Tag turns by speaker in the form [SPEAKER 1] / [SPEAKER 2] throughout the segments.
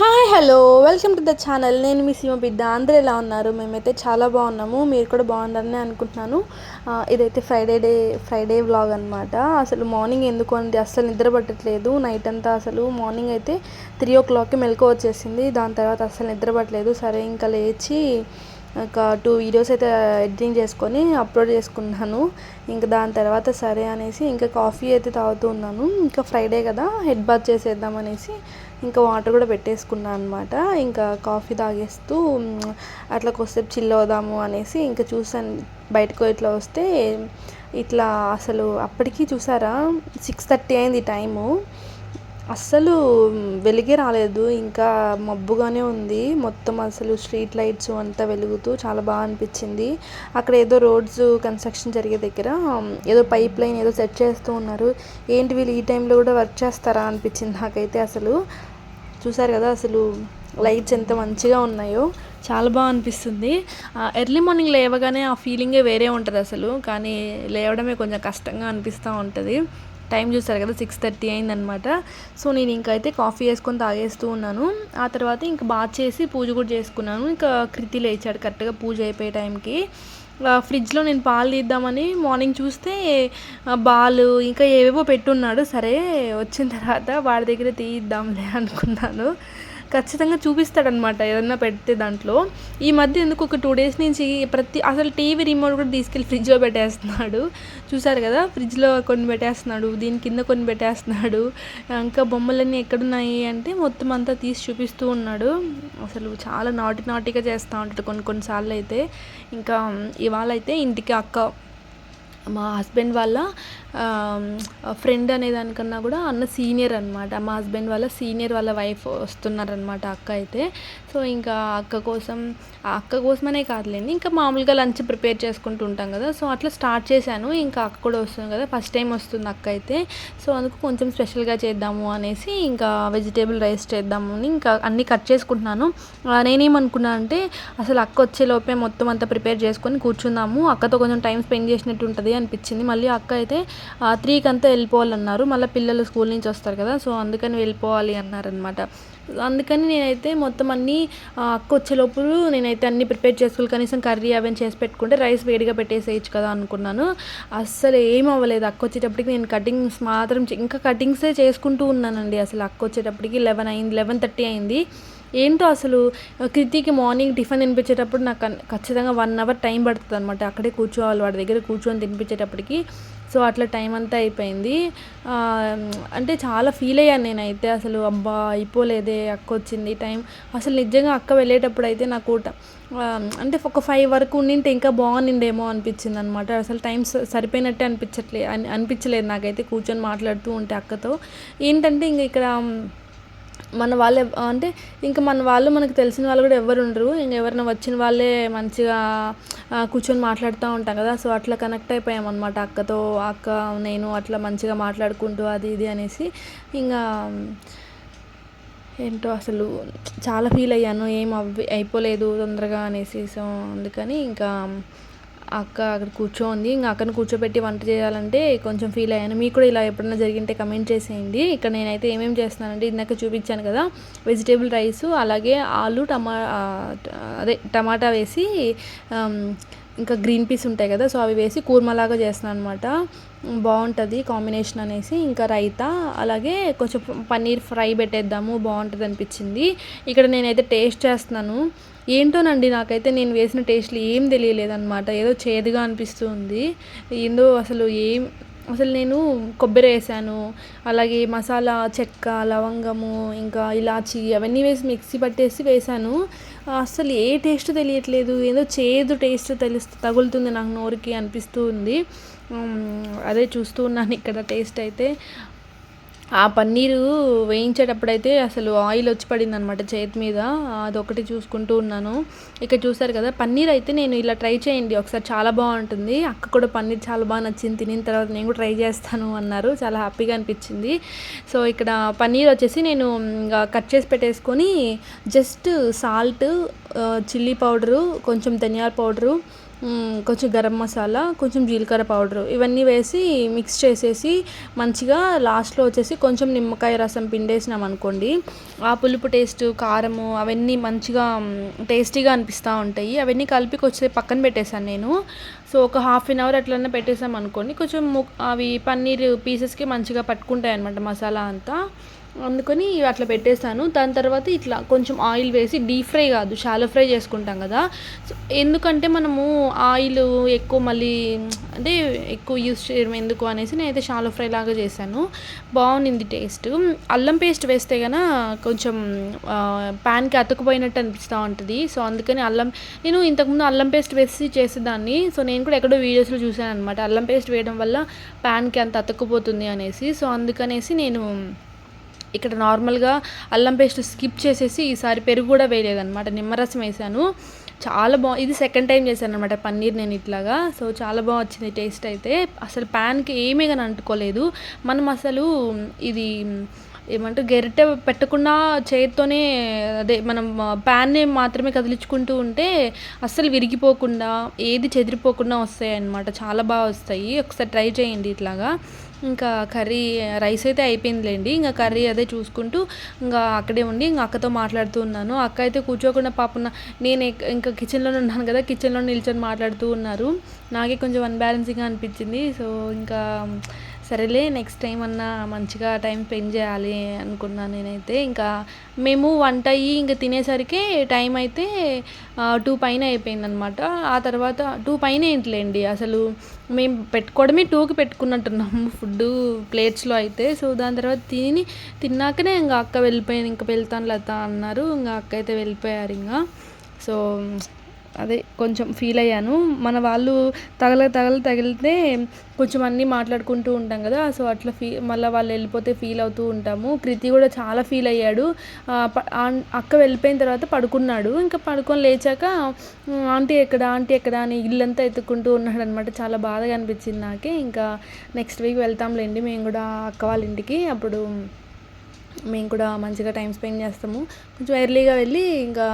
[SPEAKER 1] Hi hello. Welcome to the channel. నేను మీ సీమ బిడ్డ. అందరూ ఎలా ఉన్నారు? మేమైతే చాలా బాగున్నాము. మీరు కూడా బాగున్నారని అనుకుంటున్నాను. ఇదైతే ఫ్రైడే డే ఫ్రైడే వ్లాగ్ అనమాట అసలు మార్నింగ్ ఎందుకు అంది అస్సలు నిద్ర పట్టట్లేదు. నైట్ అంతా అసలు మార్నింగ్ అయితే త్రీ ఓ క్లాక్కి మెలకు వచ్చేసింది. దాని తర్వాత అస్సలు నిద్ర పట్టలేదు. సరే ఇంకా లేచి ఒక టూ వీడియోస్ అయితే ఎడిటింగ్ చేసుకొని అప్లోడ్ చేసుకున్నాను. ఇంకా దాని తర్వాత సరే అనేసి ఇంకా కాఫీ అయితే తాగుతూ ఉన్నాను. ఇంకా ఫ్రైడే కదా. హెడ్ బాత్ చేసేద్దాం అనేసి ఇంకా వాటర్ కూడా పెట్టేసుకున్నాను అనమాట ఇంకా కాఫీ తాగేస్తూ అట్లా కొద్దిసేపు చిల్ అవుదాము అనేసి ఇంకా చూసాను బయటకు ఇట్లా వస్తే ఇట్లా అసలు అప్పటికి చూసారా? సిక్స్ థర్టీ అయింది టైము అస్సలు వెలిగే రాలేదు. ఇంకా మబ్బుగానే ఉంది. మొత్తం అసలు స్ట్రీట్ లైట్స్ అంతా వెలుగుతూ చాలా బాగా అనిపించింది. అక్కడ ఏదో రోడ్స్ కన్స్ట్రక్షన్ జరిగే దగ్గర ఏదో పైప్ లైన్ ఏదో సెట్ చేస్తూ ఉన్నారు. ఏంటి వీళ్ళు ఈ టైంలో కూడా వర్క్ చేస్తారా అనిపించింది నాకైతే అసలు. చూసారు కదా అసలు లైట్స్ ఎంత మంచిగా ఉన్నాయో. చాలా బాగా అనిపిస్తుంది. ఎర్లీ మార్నింగ్ లేవగానే ఆ ఫీలింగే వేరే ఉంటుంది అసలు. కానీ లేవడమే కొంచెం కష్టంగా అనిపిస్తూ ఉంటుంది. టైం చూస్తారు కదా సిక్స్ థర్టీ అయిందనమాట. సో నేను ఇంకా అయితే కాఫీ వేసుకొని తాగేస్తూ ఉన్నాను. ఆ తర్వాత ఇంకా బాత్ చేసి పూజ కూడా చేసుకున్నాను. ఇంకా కృతి లేచాడు కరెక్ట్గా పూజ అయిపోయే టైంకి. ఫ్రిడ్జ్లో నేను పాలు తీద్దామని మార్నింగ్ చూస్తే బాలు ఇంకా ఏవేవో పెట్టున్నాడు. సరే వచ్చిన తర్వాత వాడి దగ్గర తీయిద్దాంలే అనుకున్నాను. ఖచ్చితంగా చూపిస్తాడనమాట ఏదన్నా పెడితే దాంట్లో. ఈ మధ్య ఎందుకు ఒక టూ డేస్ నుంచి ప్రతి అసలు టీవీ రిమోట్ కూడా తీసుకెళ్ళి ఫ్రిడ్జ్లో పెట్టేస్తున్నాడు. చూసారు కదా? ఫ్రిడ్జ్లో కొన్ని పెట్టేస్తున్నాడు దీని కింద కొన్ని పెట్టేస్తున్నాడు. ఇంకా బొమ్మలన్నీ ఎక్కడున్నాయి అంటే మొత్తం అంతా తీసి చూపిస్తూ ఉన్నాడు. అసలు చాలా నాటి నాటిగా చేస్తూ ఉంటాడు కొన్ని కొన్నిసార్లు అయితే. ఇంకా ఇవాళ అయితే ఇంటికి అక్క మా హస్బెండ్ వాళ్ళ ఫ్రెండ్ అనే దానికన్నా కూడా అన్న సీనియర్ అనమాట మా హస్బెండ్ వాళ్ళ సీనియర్ వాళ్ళ వైఫ్ వస్తున్నారనమాట అక్క అయితే. సో ఇంకా అక్క కోసం ఆ అక్క కోసమనే కాదులేండి ఇంకా మామూలుగా లంచ్ ప్రిపేర్ చేసుకుంటూ ఉంటాం కదా. సో అట్లా స్టార్ట్ చేశాను. ఇంకా అక్క కూడా వస్తుంది కదా ఫస్ట్ టైం వస్తుంది అక్క అయితే. సో అందుకు కొంచెం స్పెషల్గా చేద్దాము అనేసి ఇంకా వెజిటేబుల్ రైస్ చేద్దామని ఇంకా అన్నీ కట్ చేసుకుంటున్నాను. నేనేమనుకున్నాను నేనేమనుకున్నా అంటే అసలు అక్క వచ్చేలోపే మొత్తం అంతా ప్రిపేర్ చేసుకొని కూర్చుందాము. అక్కతో కొంచెం టైం స్పెండ్ చేసినట్టు ఉంటుంది అనిపించింది. మళ్ళీ అక్క అయితే త్రీకి అంతా వెళ్ళిపోవాలన్నారు. మళ్ళీ పిల్లలు స్కూల్ నుంచి వస్తారు కదా సో అందుకని వెళ్ళిపోవాలి అన్నారనమాట అందుకని నేనైతే మొత్తం అన్నీ అక్క వచ్చేలోపు నేనైతే అన్నీ ప్రిపేర్ చేసుకోవాలి కనీసం కర్రీ అవన్నీ చేసి పెట్టుకుంటే రైస్ వేడిగా పెట్టేసేయచ్చు కదా అనుకున్నాను. అస్సలు ఏం అవ్వలేదు. అక్క వచ్చేటప్పటికి నేను కటింగ్స్ మాత్రం చే- ఇంకా కటింగ్సే చేసుకుంటూ ఉన్నానండి. అసలు అక్క వచ్చేటప్పటికి లెవెన్ అయింది లెవెన్ థర్టీ అయింది. ఏంటో అసలు? కృతికి మార్నింగ్ టిఫిన్ తినిపించేటప్పుడు నాకు ఖచ్చితంగా వన్ అవర్ టైం పడుతుంది అనమాట అక్కడే కూర్చోవాలి వాడి దగ్గర కూర్చొని తినిపించేటప్పటికి. సో అట్లా టైం అంతా అయిపోయింది. అంటే చాలా ఫీల్ అయ్యాను నేనైతే. అసలు అబ్బా అయిపోలేదే అక్క వచ్చింది టైం అసలు నిజంగా అక్క వెళ్ళేటప్పుడు అయితే నాకు అంటే ఒక ఫైవ్ వరకు ఉండింటే ఇంకా బాగుండిండేమో అనిపించింది అనమాట అసలు టైం స- సరిపోయినట్టే అనిపించట్లే అని అనిపించలేదు నాకైతే కూర్చొని మాట్లాడుతూ ఉంటే అక్కతో. ఏంటంటే ఇంక ఇక్కడ మన వాళ్ళు అంటే ఇంకా మన వాళ్ళు మనకు తెలిసిన వాళ్ళు కూడా ఎవరు ఉండరు. ఇంక ఎవరైనా వచ్చిన వాళ్ళే మంచిగా కూర్చొని మాట్లాడుతూ ఉంటాం కదా. సో అట్లా కనెక్ట్ అయిపోయాం అనమాట అక్కతో అక్క నేను అట్లా మంచిగా మాట్లాడుకుంటూ అది ఇది అనేసి. ఇంకా ఏంటో అసలు చాలా ఫీల్ అయ్యాను. ఏం అవ్వి అయిపోలేదు తొందరగా అనేసి. సో అందుకని ఇంకా అక్క అక్కడ కూర్చోంది. ఇంకా అక్కను కూర్చోబెట్టి వంట చేయాలంటే కొంచెం ఫీల్ అయ్యాను. మీకు కూడా ఇలా ఎప్పుడైనా జరిగింటే కమెంట్ చేసేయండి. ఇక్కడ నేనైతే ఏమేమి చేస్తున్నానంటే ఇందాక చూపించాను కదా వెజిటేబుల్ రైస్ అలాగే ఆలు టమా అదే టమాటా వేసి ఇంకా గ్రీన్ పీస్ ఉంటాయి కదా సో అవి వేసి కూర్మలాగా చేస్తున్నాను అనమాట బాగుంటుంది కాంబినేషన్ అనేసి. ఇంకా రైతా అలాగే కొంచెం పన్నీర్ ఫ్రై పెట్టేద్దాము. బాగుంటుంది అనిపించింది. ఇక్కడ నేనైతే టేస్ట్ చేస్తున్నాను. ఏంటోనండి నాకైతే నేను వేసిన టేస్ట్లు ఏం తెలియలేదన్నమాట. ఏదో చేదుగా అనిపిస్తుంది. ఏందో అసలు ఏం అసలు నేను కొబ్బరి వేసాను. అలాగే మసాలా చెక్క లవంగము ఇంకా ఇలాచి అవన్నీ వేసి మిక్సీ పట్టేసి వేసాను. అసలు ఏ టేస్ట్ తెలియట్లేదు. ఏదో చేదు టేస్ట్ తెలుస్తు తగులుతుంది నాకు నోరుకి అనిపిస్తూ ఉంది అదే చూస్తూ ఉన్నాను ఇక్కడ టేస్ట్ అయితే. ఆ పన్నీరు వేయించేటప్పుడైతే అసలు ఆయిల్ వచ్చి పడింది అనమాట చేతి మీద. అదొకటి చూసుకుంటూ ఉన్నాను. ఇక్కడ చూసారు కదా పన్నీర్ అయితే నేను ఇలా ట్రై చేయండి. ఒకసారి చాలా బాగుంటుంది. అక్క కూడా పన్నీర్ చాలా బాగా నచ్చింది. తినిన తర్వాత నేను కూడా ట్రై చేస్తాను అన్నారు. చాలా హ్యాపీగా అనిపించింది. సో ఇక్కడ పన్నీర్ వచ్చేసి నేను ఇంకా కట్ చేసి పెట్టేసుకొని జస్ట్ సాల్ట్ చిల్లీ పౌడరు కొంచెం ధనియాల పౌడరు కొంచెం గరం మసాలా కొంచెం జీలకర్ర పౌడర్ ఇవన్నీ వేసి మిక్స్ చేసేసి మంచిగా లాస్ట్లో వచ్చేసి కొంచెం నిమ్మకాయ రసం పిండేసినాం అనుకోండి. ఆ పులుపు టేస్ట్ కారము అవన్నీ మంచిగా టేస్టీగా అనిపిస్తూ ఉంటాయి. అవన్నీ కలిపి కొంచెం పక్కన పెట్టేశాను నేను. సో ఒక హాఫ్ అన్ అవర్ అట్లనే పెట్టేసాం అనుకోండి. కొంచెం ము- అవి పన్నీర్ పీసెస్కి మంచిగా పట్టుకుంటాయి అనమాట మసాలా అంతా. అందుకని అట్లా పెట్టేస్తాను. దాని తర్వాత ఇట్లా కొంచెం ఆయిల్ వేసి డీప్ ఫ్రై కాదు షాలో ఫ్రై చేసుకుంటాం కదా. సో ఎందుకంటే మనము ఆయిల్ ఎక్కువ మళ్ళీ అంటే ఎక్కువ యూస్ చేయడం ఎందుకు అనేసి నేనైతే షాలో ఫ్రై లాగా చేశాను. బాగుంది టేస్ట్. అల్లం పేస్ట్ వేస్తే కనుక కొంచెం ప్యాన్కి అతుకుపోయినట్టు అనిపిస్తూ ఉంటుంది. సో అందుకని అల్లం నేను ఇంతకుముందు అల్లం పేస్ట్ వేసి చేసేదాన్ని. సో నేను కూడా ఎక్కడో వీడియోస్లో చూసాను అనమాట అల్లం పేస్ట్ వేయడం వల్ల ప్యాన్కి అంత అతుక్కుపోతుంది అనేసి. సో అందుకనేసి నేను ఇక్కడ నార్మల్గా అల్లం పేస్ట్ స్కిప్ చేసేసి ఈసారి పెరుగు కూడా వేయలేదనమాట నిమ్మరసం వేసాను. చాలా బా ఇది సెకండ్ టైం చేశాను అనమాట పన్నీర్ నేను ఇట్లాగా. సో చాలా బాగా వచ్చింది టేస్ట్ అయితే. అసలు ప్యాన్కి ఏమీ కానీ అంటుకోలేదు. మనం అసలు ఇది ఏమంటే గెరిటె పెట్టకుండా చేతితోనే అదే మనం ప్యాన్ని మాత్రమే కదిలించుకుంటూ ఉంటే అస్సలు విరిగిపోకుండా ఏది చెదిరిపోకుండా వస్తాయి అన్నమాట చాలా బాగా వస్తాయి. ఒకసారి ట్రై చేయండి ఇట్లాగా. ఇంకా కర్రీ రైస్ అయితే అయిపోయిందిలేండి. ఇంకా కర్రీ అదే చూసుకుంటూ ఇంకా అక్కడే ఉండి ఇంకా అక్కతో మాట్లాడుతూ ఉన్నాను. అక్క అయితే కూర్చోకుండా పాపన నేను ఇంకా కిచెన్లోనే ఉన్నాను కదా కిచెన్లో నిల్చొని మాట్లాడుతూ ఉన్నారు. నాకే కొంచెం అన్బ్యాలెన్సింగ్గా అనిపించింది. సో ఇంకా సరేలే నెక్స్ట్ టైం అన్నా మంచిగా టైం స్పెండ్ చేయాలి అనుకున్నాను నేనైతే. ఇంకా మేము వంట అయ్యి ఇంకా తినేసరికి టైం అయితే టూ పైన అయిపోయిందనమాట. ఆ తర్వాత టూ పైన ఏంటిలేండి? అసలు మేము పెట్టుకోవడమే టూకి పెట్టుకున్నట్టున్నాము ఫుడ్ ప్లేట్స్లో అయితే. సో దాని తర్వాత తిని తిన్నాకనే ఇంకా అక్క వెళ్ళిపోయాను ఇంకా వెళ్తాను లత అన్నారు. ఇంకా అక్క అయితే వెళ్ళిపోయారు ఇంకా. సో అదే కొంచెం ఫీల్ అయ్యాను. మన వాళ్ళు తగల తగల తగిలితే కొంచెం అన్నీ మాట్లాడుకుంటూ ఉంటాం కదా సో అట్లా ఫీ మళ్ళీ వాళ్ళు వెళ్ళిపోతే ఫీల్ అవుతూ ఉంటాము. కృతి కూడా చాలా ఫీల్ అయ్యాడు. ప- అక్క వెళ్ళిపోయిన తర్వాత పడుకున్నాడు. ఇంకా పడుకొని లేచాక ఆంటీ ఎక్కడ ఆంటీ ఎక్కడ అని ఇల్లంతా ఎత్తుకుంటూ ఉన్నాడు అనమాట చాలా బాధగా అనిపించింది నాకే. ఇంకా నెక్స్ట్ వీక్ వెళ్తాంలేండి మేము కూడా అక్క వాళ్ళ ఇంటికి. అప్పుడు మేము కూడా మంచిగా టైం స్పెండ్ చేస్తాము. కొంచెం ఎర్లీగా వెళ్ళి ఇంకా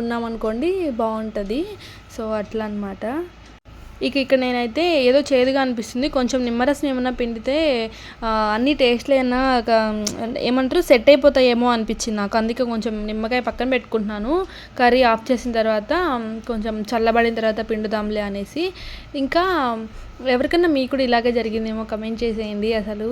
[SPEAKER 1] ఉన్నామనుకోండి బాగుంటుంది. సో అట్లా అనమాట ఇక ఇక్కడ నేనైతే ఏదో చేదుగా అనిపిస్తుంది. కొంచెం నిమ్మరసం ఏమైనా పిండితే అన్ని టేస్ట్లు అయినా ఏమంటారు సెట్ అయిపోతాయేమో అనిపించింది నాకు. అందుకే కొంచెం నిమ్మకాయ పక్కన పెట్టుకుంటున్నాను. కర్రీ ఆఫ్ చేసిన తర్వాత కొంచెం చల్లబడిన తర్వాత పిండుదాంలే అనేసి. ఇంకా ఎవరికన్నా మీకు కూడా ఇలాగే జరిగిందేమో కమెంట్ చేసేయండి. అసలు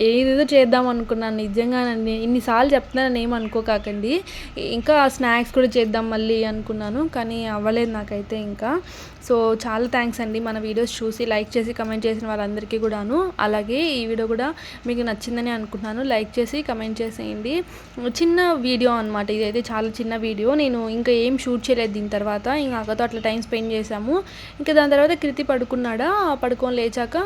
[SPEAKER 1] ఏదేదో చేద్దాం అనుకున్నాను నిజంగానండి. ఇన్నిసార్లు చెప్తున్నాను ఏం అనుకోకాకండి. ఇంకా స్నాక్స్ కూడా చేద్దాం మళ్ళీ అనుకున్నాను కానీ అవ్వలేదు నాకైతే ఇంకా. సో చాలా థ్యాంక్స్ అండి. మన వీడియోస్ చూసి లైక్ చేసి కమెంట్ చేసిన వాళ్ళందరికీ కూడాను. అలాగే ఈ వీడియో కూడా మీకు నచ్చిందని అనుకుంటున్నాను. లైక్ చేసి కమెంట్ చేసేయండి. చిన్న వీడియో అనమాట ఇదైతే చాలా చిన్న వీడియో నేను ఇంకా ఏం షూట్ చేయలేదు దీని తర్వాత. ఇంకా అక్కతో అట్లా టైం స్పెండ్ చేశాము. ఇంకా దాని తర్వాత కృతి పడుకున్నాడా? పడుకొని లేచాక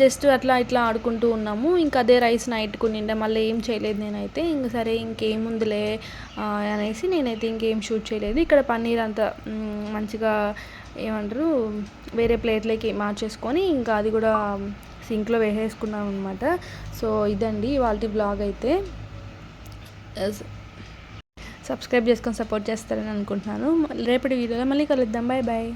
[SPEAKER 1] జస్ట్ అట్లా ఇట్లా ఆడుకుంటూ ఉన్నాము. ఇంకా అదే రైస్ నైట్కు నిండా మళ్ళీ ఏం చేయలేదు నేనైతే. ఇంక సరే ఇంకేముందిలే అనేసి నేనైతే ఇంకేం షూట్ చేయలేదు. ఇక్కడ పన్నీర్ అంతా మంచిగా ఏమంటారు వేరే ప్లేట్లోకి మార్చేసుకొని ఇంకా అది కూడా సింక్లో వేసేసుకున్నాం అనమాట సో ఇదండి వాళ్ళ బ్లాగ్ అయితే. సబ్స్క్రైబ్ చేసుకొని సపోర్ట్ చేస్తారని అనుకుంటున్నాను. రేపటి వీడియోలో మళ్ళీ కలుద్దాం. Bye bye.